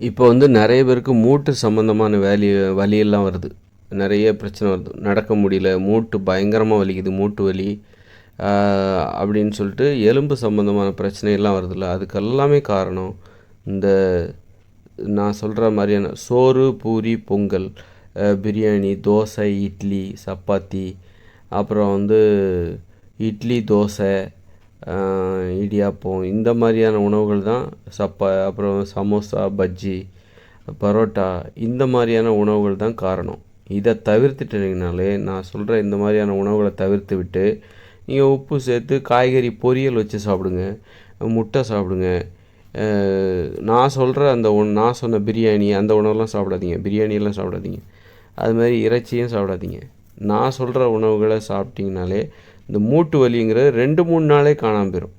இப்போ வந்து நிறைய பேருக்கு மூட்டு சம்மந்தமான வேலி வலியெல்லாம் வருது. நிறைய பிரச்சனை வருது. நடக்க முடியல. மூட்டு பயங்கரமாக வலிக்குது. மூட்டு வலி அப்படின்னு சொல்லிட்டு எலும்பு சம்மந்தமான பிரச்சனையெல்லாம் வருதுல்ல. அதுக்கு எல்லாமே காரணம் இந்த நான் சொல்கிற மாதிரியான சோறு பூரி பொங்கல் பிரியாணி தோசை இட்லி சப்பாத்தி அப்புறம் வந்து இட்லி தோசை இடியாப்பம் இந்த மாதிரியான உணவுகள் தான் சப்பா அப்புறம் சமோசா பஜ்ஜி பரோட்டா இந்த மாதிரியான உணவுகள் தான் காரணம். இதை தவிர்த்துட்டீங்கனாலே நான் சொல்கிற இந்த மாதிரியான உணவுகளை தவிர்த்து விட்டு நீங்கள் உப்பு சேர்த்து காய்கறி பொரியல் வச்சு சாப்பிடுங்க முட்டை சாப்பிடுங்க நான் சொல்கிற அந்த உண் நான் சொன்ன பிரியாணி அந்த உணவெல்லாம் சாப்பிடாதீங்க பிரியாணியெல்லாம் சாப்பிடாதீங்க. அது மாதிரி இறைச்சியும் சாப்பிடாதீங்க. நான் சொல்கிற உணவுகளை சாப்பிட்டிங்கனாலே இந்த மூட்டு வலிங்கிறது ரெண்டு மூணு நாளே காணாமல் போயிடும்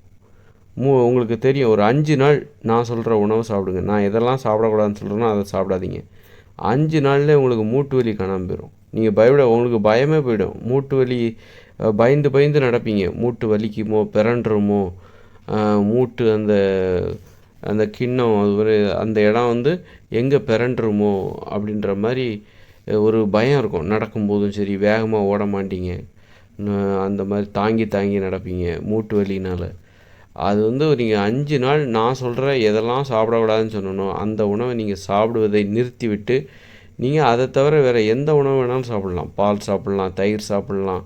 மூ உங்களுக்கு தெரியும் ஒரு அஞ்சு நாள் நான் சொல்கிற உணவை சாப்பிடுங்க. நான் எதெல்லாம் சாப்பிடக்கூடாதுன்னு சொல்கிறேனோ அதை சாப்பிடாதீங்க. அஞ்சு நாளில் உங்களுக்கு மூட்டு வலி காணாமல் போயிடும் நீங்கள் பயப்பட உங்களுக்கு பயமே போயிடும். மூட்டு வலி பயந்து பயந்து நடப்பீங்க. மூட்டு வலிக்குமோ பிறண்டுருமோ மூட்டு அந்த அந்த கிண்ணம் அது ஒரு அந்த இடம் வந்து எங்கே பிறண்டுருமோ அப்படின்ற மாதிரி ஒரு பயம் இருக்கும். நடக்கும்போதும் சரி வேகமாக ஓட மாட்டீங்க. அந்த மாதிரி தாங்கி தாங்கி நடப்பீங்க மூட்டு வலினால். அது வந்து நீங்கள் அஞ்சு நாள் நான் சொல்கிற எதெல்லாம் சாப்பிடக்கூடாதுன்னு சொன்னனோ அந்த உணவை நீங்கள் சாப்பிடுவதை நிறுத்திவிட்டு நீங்கள் அதை தவிர வேறு எந்த உணவு வேணாலும் சாப்பிடலாம். பால் சாப்பிடலாம் தயிர் சாப்பிடலாம்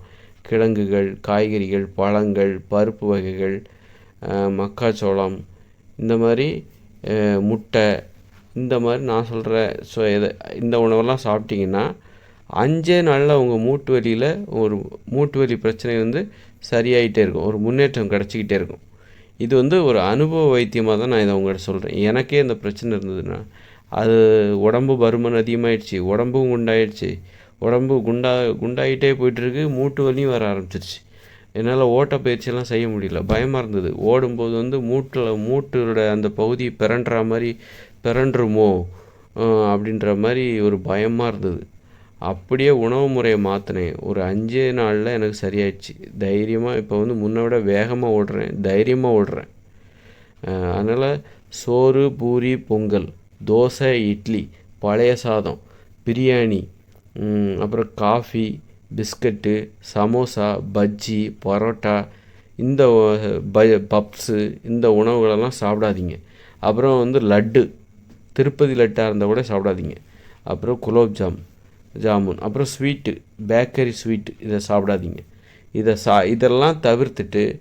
கிழங்குகள் காய்கறிகள் பழங்கள் பருப்பு வகைகள் மக்காச்சோளம் இந்த மாதிரி முட்டை இந்த மாதிரி நான் சொல்கிற ஸோ எதை இந்த உணவெல்லாம் சாப்பிட்டிங்கன்னா அஞ்சே நாளில் உங்கள் மூட்டு வலியில் ஒரு மூட்டு வலி பிரச்சனை வந்து சரியாயிட்டே இருக்கும். ஒரு முன்னேற்றம் கிடச்சிக்கிட்டே இருக்கும். இது வந்து ஒரு அனுபவ வைத்தியமாக தான் நான் இதை உங்கள்கிட்ட சொல்கிறேன் எனக்கே இந்த பிரச்சனை இருந்ததுன்னா அது உடம்பு பருமன் அதிகமாகிடுச்சு உடம்பும் குண்டாயிடுச்சு உடம்பு குண்டா குண்டாயிட்டே போயிட்டுருக்கு மூட்டு வலியும் வர ஆரம்பிச்சிருச்சு. என்னால் ஓட்ட பயிற்சியெல்லாம் செய்ய முடியல. பயமாக இருந்தது. ஓடும்போது வந்து மூட்டில் மூட்டோட அந்த பகுதி பிறண்டுற மாதிரி பிறண்டுருமோ அப்படின்ற மாதிரி ஒரு பயமாக இருந்தது. அப்படியே உணவு முறையை மாற்றினேன் ஒரு அஞ்சே நாளில் எனக்கு சரியாயிடுச்சு. தைரியமாக இப்போ வந்து முன்ன விட வேகமாக ஓடுறேன். தைரியமாக ஓடுறேன். அதனால் சோறு பூரி பொங்கல் தோசை இட்லி பழைய சாதம் பிரியாணி அப்புறம் காஃபி பிஸ்கட்டு சமோசா பஜ்ஜி பரோட்டா இந்த ப பப்ஸு இந்த உணவுகளெல்லாம் சாப்பிடாதீங்க. அப்புறம் வந்து லட்டு திருப்பதி லட்டாக இருந்தால் கூட சாப்பிடாதீங்க. அப்புறம் குலோப்ஜாம் ஜாமுன். அப்புறம் ஸ்வீட்டு பேக்கரி ஸ்வீட் இதை சாப்பிடாதீங்க. இதை சா இதெல்லாம் தவிர்த்துட்டு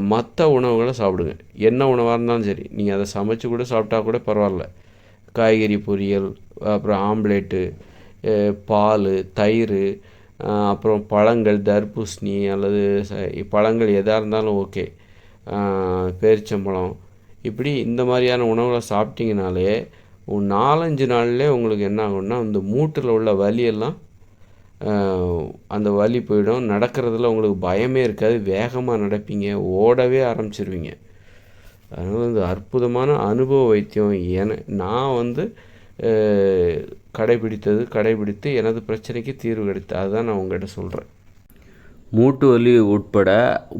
மற்ற உணவுகளை சாப்பிடுங்க. என்ன உணவாக இருந்தாலும் சரி. நீங்கள் அதை சமைச்சு கூட சாப்பிட்டா கூட பரவாயில்ல. காய்கறி பொரியல் அப்புறம் ஆம்லேட்டு பால் தயிர் அப்புறம் பழங்கள் தர்பூசணி அல்லது ச- பழங்கள் எதாக இருந்தாலும் ஓகே. பேரிச்சம்பழம். இப்படி இந்த மாதிரியான உணவுகளை சாப்பிட்டீங்கனாலே நாலஞ்சு நாள்லேயே உங்களுக்கு என்ன ஆகும்னா இந்த மூட்டில் உள்ள வலியெல்லாம் அந்த வலி போயிடும். நடக்கிறதுல உங்களுக்கு பயமே இருக்காது. வேகமாக நடப்பீங்க. ஓடவே ஆரம்பிச்சிருவீங்க. அதனால் இந்த அற்புதமான அனுபவ வைத்தியம். என நான் வந்து கடைபிடித்தது கடைபிடித்து எனது பிரச்சனைக்கு தீர்வு கிடைத்தது. அதுதான் நான் உங்கள்கிட்ட சொல்கிறேன் மூட்டு வலி உட்பட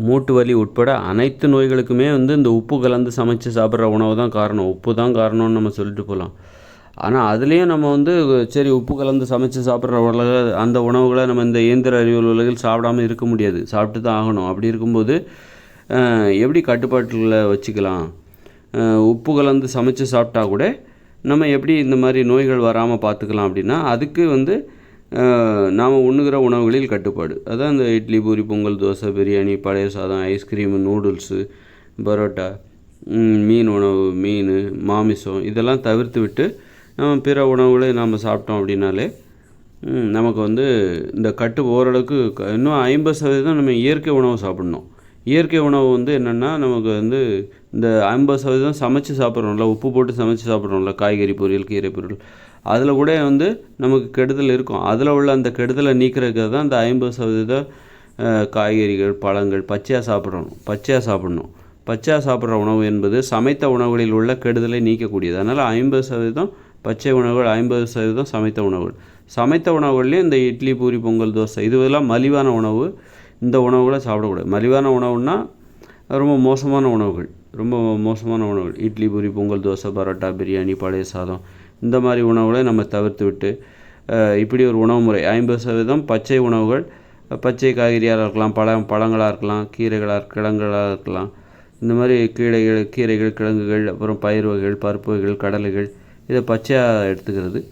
மூட்டு வலி உட்பட அனைத்து நோய்களுக்குமே வந்து இந்த உப்பு கலந்து சமைச்சு சாப்பிட்ற உணவு தான் காரணம். உப்பு தான் காரணம்னு நம்ம சொல்லிட்டு போகலாம் ஆனால் அதுலேயும் நம்ம வந்து சரி உப்பு கலந்து சமைச்சு சாப்பிட்ற உலக அந்த உணவுகளை நம்ம இந்த இயந்திர அறிவியல் உலகில் சாப்பிடாம இருக்க முடியாது. சாப்பிட்டு தான் ஆகணும். அப்படி இருக்கும்போது எப்படி கட்டுப்பாட்டில் வச்சுக்கலாம்? உப்பு கலந்து சமைச்சு சாப்பிட்டா கூட நம்ம எப்படி இந்த மாதிரி நோய்கள் வராமல் பார்த்துக்கலாம் அப்படின்னா அதுக்கு வந்து நாம் உண்ணுகிற உணவுகளில் கட்டுப்பாடு. அதான் இந்த இட்லி பூரி பொங்கல் தோசை பிரியாணி பழைய சாதம் ஐஸ்கிரீமு நூடுல்ஸு பரோட்டா மீன் உணவு மீன் மாமிசம் இதெல்லாம் தவிர்த்து விட்டு நம்ம பிற உணவுகளை நாம் சாப்பிட்டோம் அப்படின்னாலே நமக்கு வந்து இந்த கட்டு ஓரளவுக்கு இன்னும் ஐம்பது சதவீதம் நம்ம இயற்கை உணவு சாப்பிட்ணும். இயற்கை உணவு வந்து என்னென்னா நமக்கு வந்து இந்த ஐம்பது சதவீதம் சமைச்சு சாப்பிட்றோம்ல உப்பு போட்டு சமைச்சு சாப்பிட்றோம்ல காய்கறி பொரியல் கீரை பொரியல் அதில் கூட வந்து நமக்கு கெடுதல் இருக்கும். அதில் உள்ள அந்த கெடுதலை நீக்கிறதுக்கு தான் இந்த ஐம்பது சதவீதம் காய்கறிகள் பழங்கள் பச்சையாக சாப்பிடணும். பச்சையாக சாப்பிடணும். பச்சையாக சாப்பிட்ற உணவு என்பது சமைத்த உணவுகளில் உள்ள கெடுதலை நீக்கக்கூடியது. அதனால் ஐம்பது சதவீதம் பச்சை உணவுகள் ஐம்பது சதவீதம் சமைத்த உணவுகள். சமைத்த உணவுகள்லேயும் இந்த இட்லி பூரி பொங்கல் தோசை இதுவெல்லாம் மலிவான உணவு. இந்த உணவுகளை சாப்பிடக்கூடாது. மலிவான உணவுன்னா ரொம்ப மோசமான உணவுகள். ரொம்ப மோசமான உணவுகள். இட்லி பூரி பொங்கல் தோசை பரோட்டா பிரியாணி பழைய சாதம் இந்த மாதிரி உணவுகளை நம்ம தவிர்த்து விட்டு இப்படி ஒரு உணவு முறை. ஐம்பது சதவீதம் பச்சை உணவுகள். பச்சை காய்கறியாக இருக்கலாம் பழம் பழங்களாக இருக்கலாம் கீரைகளாக கிழங்குகளாக இருக்கலாம். இந்த மாதிரி கீரைகள் கீரைகள் கிழங்குகள் அப்புறம் பயிர் வகைகள் பருப்பு வகைகள் கடலைகள் இதை பச்சையாக எடுத்துக்கிறது.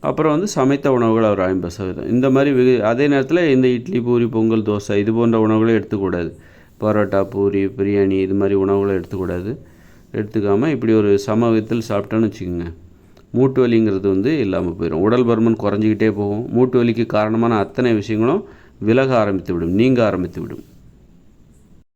அப்புறம் வந்து சமைத்த உணவுகள் ஒரு ஐம்பது சதவீதம். இந்த மாதிரி வெகு- அதே நேரத்தில் இந்த இட்லி பூரி பொங்கல் தோசை இது போன்ற உணவுகளை எடுத்துக்கூடாது. பரோட்டா பூரி பிரியாணி இது மாதிரி உணவுகளை எடுத்துக்கூடாது. எடுத்துக்காமல் இப்படி ஒரு சம விதத்தில் சாப்பிட்டோன்னு வச்சுக்கோங்க. மூட்டு வலிங்கிறது வந்து இல்லாமல் போயிடும் உடல் பருமன் குறைஞ்சிக்கிட்டே போகும். மூட்டு வலிக்கு காரணமான அத்தனை விஷயங்களும் விலக ஆரம்பித்து விடும். நீங்க ஆரம்பித்து விடும்.